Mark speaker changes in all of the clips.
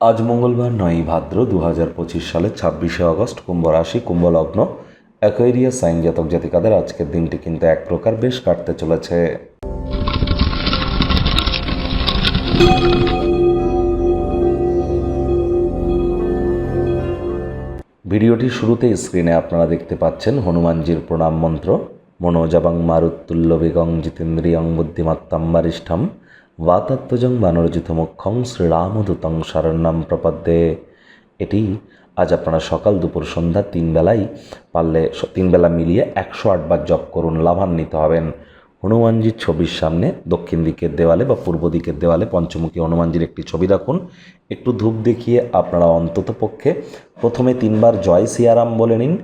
Speaker 1: আজ মঙ্গলবার নয়ই ভাদ্র দু হাজার পঁচিশ সালের ছাব্বিশে আগস্ট, কুম্ভ রাশি, কুম্ভ লগ্ন অ্যাকোয়ারিয়া সাইন জাতক জাতিকাদের আজকের দিনটি কিন্তু এক প্রকার বেশ কাটতে চলেছে। ভিডিওটির শুরুতে স্ক্রিনে আপনারা দেখতে পাচ্ছেন হনুমানজির প্রণাম মন্ত্র, মনোজাবাং মারুত্তুল্য বেগং জিতেন্দ্রিয়ং বুদ্ধিমত্তাম বারিষ্ঠম। বাতাত্মজং বানরজিত মুখ্যং শ্রীরামদূতং শরণ্যম প্রপদ্যে এটি আজ আপনারা সকাল দুপুর সন্ধ্যা তিন বেলাই পারলে স- তিন বেলা মিলিয়ে একশো আটবার জপ করুন লাভান্বিত হবেন হনুমানজির ছবির সামনে দক্ষিণ দিকের দেওয়ালে বা পূর্ব দিকের দেওয়ালে পঞ্চমুখী হনুমানজির একটি ছবি রাখুন একটু ধূপ দেখিয়ে আপনারা অন্তত পক্ষে প্রথমে তিনবার জয় সিয়ারাম বলে নিন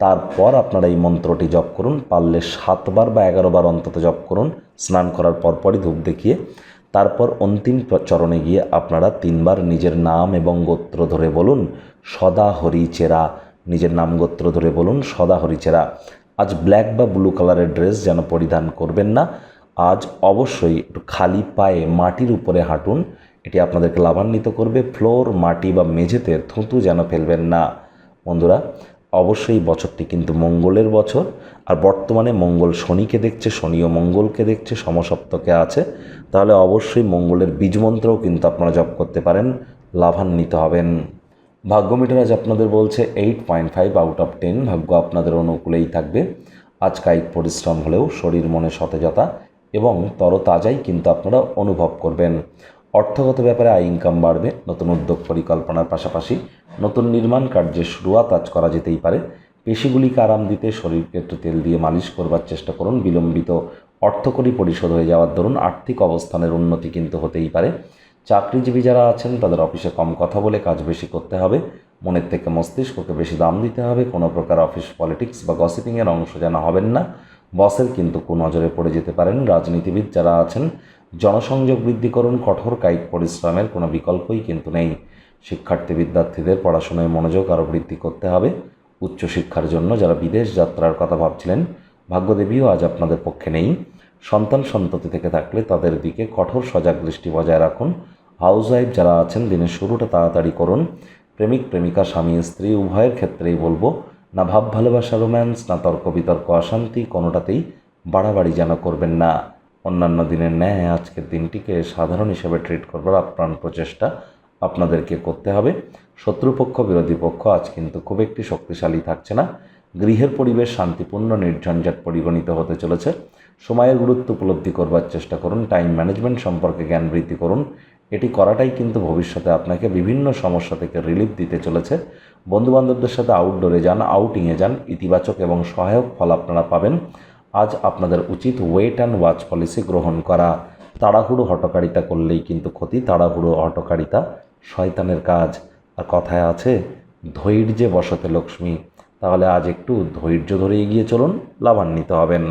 Speaker 1: তারপর আপনারা এই মন্ত্রটি জপ করুন পারলে সাতবার বা এগারোবার অন্তত জপ করুন স্নান করার পরপরই ধূপ দেখিয়ে তারপর অন্তিম চরণে গিয়ে আপনারা তিনবার নিজের নাম এবং গোত্র ধরে বলুন, সদা হরি চেরা। নিজের নাম গোত্র ধরে বলুন, সদা হরি চেরা। আজ ব্ল্যাক বা ব্লু কালারের ড্রেস যেন পরিধান করবেন না। আজ অবশ্যই একটু খালি পায়ে মাটির উপরে হাঁটুন। এটি আপনাদেরকে লাভান্বিত করবে। ফ্লোর, মাটি বা মেঝেতে থুতু যেন ফেলবেন না। বন্ধুরা অবশ্যই বছরটি কিন্তু মঙ্গলের বছর। আর বর্তমানে মঙ্গল শনিকে দেখছে, শনি ও মঙ্গলকে দেখছে, সমসপ্তকে আছে। তাহলে অবশ্যই মঙ্গলের বীজমন্ত্রও কিন্তু আপনারা জপ করতে পারেন, লাভান্বিত হবেন। ভাগ্য মিটার আজ আপনাদের বলছে eight point five out of ten ভাগ্য আপনাদের অনুকূলেই থাকবে। আজ কায়িক পরিশ্রম হলেও শরীর মনে সতেজতা এবং তরতাজাই কিন্তু আপনারা অনুভব করবেন। অর্থগত ব্যাপারে আয় ইনকাম বাড়বে, নতুন উদ্যোগ পরিকল্পনার পাশাপাশি নতুন নির্মাণ কার্যের শুরুয়াত আজ করা যেতেই পারে। পেশিগুলিকে আরাম দিতে শরীরকে একটু তেল দিয়ে মালিশ করবার চেষ্টা করুন। বিলম্বিত অর্থকরী পরিশোধ হয়ে যাওয়ার দরুন আর্থিক অবস্থানের উন্নতি কিন্তু হতেই পারে। চাকরিজীবী যারা আছেন, তাদের অফিসে কম কথা বলে কাজ বেশি করতে হবে। মনের থেকে মস্তিষ্ককে বেশি দাম দিতে হবে। কোনো প্রকার অফিস পলিটিক্স বা গসিপিংয়ের অংশ যেন হবেন না। বসের কিন্তু নজরে পড়ে যেতে পারেন। রাজনীতিবিদ যারা আছেন জনসংযোগ বৃদ্ধি করুন কঠোর কায়িক পরিশ্রমের কোনো বিকল্পই কিন্তু নেই। শিক্ষার্থী বিদ্যার্থীদের পড়াশোনায় মনোযোগ আরও বৃদ্ধি করতে হবে। উচ্চশিক্ষার জন্য যারা বিদেশ যাত্রার কথা ভাবছিলেন, ভাগ্যদেবীও আজ আপনাদের পক্ষে নেই। সন্তান সন্ততি থেকে থাকলে তাদের দিকে কঠোর সজাগ দৃষ্টি বজায় রাখুন। হাউস ওয়াইফ যারা আছেন, দিনের শুরুটা তাড়াতাড়ি করুন। প্রেমিক, প্রেমিকা, স্বামী, স্ত্রী, উভয়ের ক্ষেত্রেই বলব, না ভাব, ভালোবাসা, রোম্যান্স, না তর্ক বিতর্ক, অশান্তি, কোনোটাতেই বাড়াবাড়ি যেন করবেন না। অন্যান্য দিনের ন্যায় আজকের দিনটিকে সাধারণ হিসেবে ট্রিট করবার আপ্রাণ প্রচেষ্টা আপনাদেরকে করতে হবে। শত্রুপক্ষ, বিরোধী পক্ষ আজ কিন্তু খুব একটি শক্তিশালী থাকছে না। গৃহের পরিবেশ শান্তিপূর্ণ, নির্ঝঞ্ঝাট পরিগণিত হতে চলেছে। সময়ের গুরুত্ব উপলব্ধি করবার চেষ্টা করুন টাইম ম্যানেজমেন্ট সম্পর্কে জ্ঞান বৃদ্ধি করুন। এটি করাটাই কিন্তু ভবিষ্যতে আপনাকে বিভিন্ন সমস্যা থেকে রিলিফ দিতে চলেছে। বন্ধুবান্ধবদের সাথে আউটডোরে যান আউটিংয়ে যান, ইতিবাচক এবং সহায়ক ফল আপনারা পাবেন। আজ আপনাদের উচিত ওয়েট অ্যান্ড ওয়াচ পলিসি গ্রহণ করা। তাড়াহুড়ো হটকারিতা করলেই কিন্তু ক্ষতি, তাড়াহুড়ো হটকারিতা শয়তানের কাজ। আর কথায় আছে, ধৈর্যে বসতে লক্ষ্মী, তাহলে আজ একটু ধৈর্য ধরে এগিয়ে চলুন, লাভান্বিত হবেন।